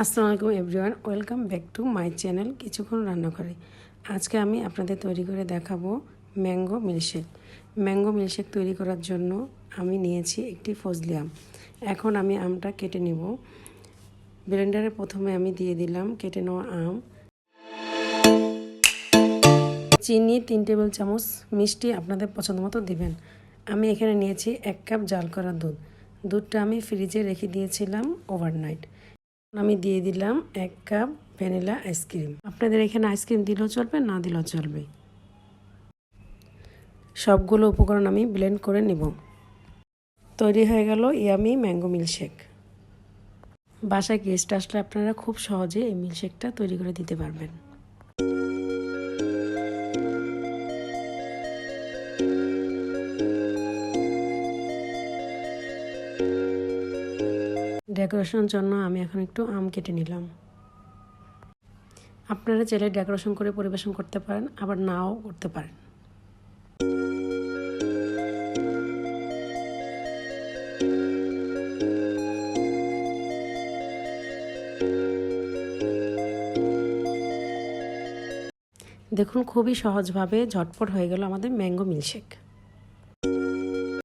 আসসালামু আলাইকুম everyone, welcome back to my channel কিছুক্ষণ রান্না করে আজকে আমি আপনাদের তৈরি করে দেখাবো ম্যাঙ্গো মিল্কশেক। ম্যাঙ্গো মিল্কশেক তৈরি করার জন্য আমি নিয়েছি একটি ফজলি আম। এখন আমি আমটা কেটে নিব। ব্লেন্ডারে প্রথমে আমি দিয়ে দিলাম কেটে নেওয়া আম। চিনি তিন টেবিল চামচ, মিষ্টি আপনাদের পছন্দ মতো দেবেন। আমি এখানে নিয়েছি এক কাপ জাল করা দুধ। দুধটা আমি ফ্রিজে রেখে দিয়েছিলাম ওভারনাইট আমি দিয়ে দিলাম এক কাপ ভ্যানিলা আইসক্রিম। আপনাদের এখানে আইসক্রিম দিলেও চলবে, না দিলেও চলবে? সবগুলো উপকরণ আমি ব্লেন্ড করে নেব। তৈরি হয়ে গেল ইয়ামি ম্যাঙ্গো মিল্কশেক। বাসায় গেস্ট আসলে আপনারা খুব সহজে এই মিল্কশেকটা তৈরি করে দিতে পারবেন। ডেকোরেশনের জন্য আমি এখন একটু আম কেটে নিলাম। আপনারা চাইলে ডেকোরেশন করে পরিবেশন করতে পারেন, আবার নাও করতে পারেন। দেখুন, খুবই সহজভাবে ঝটপট হয়ে গেল আমাদের ম্যাঙ্গো মিল্কশেক।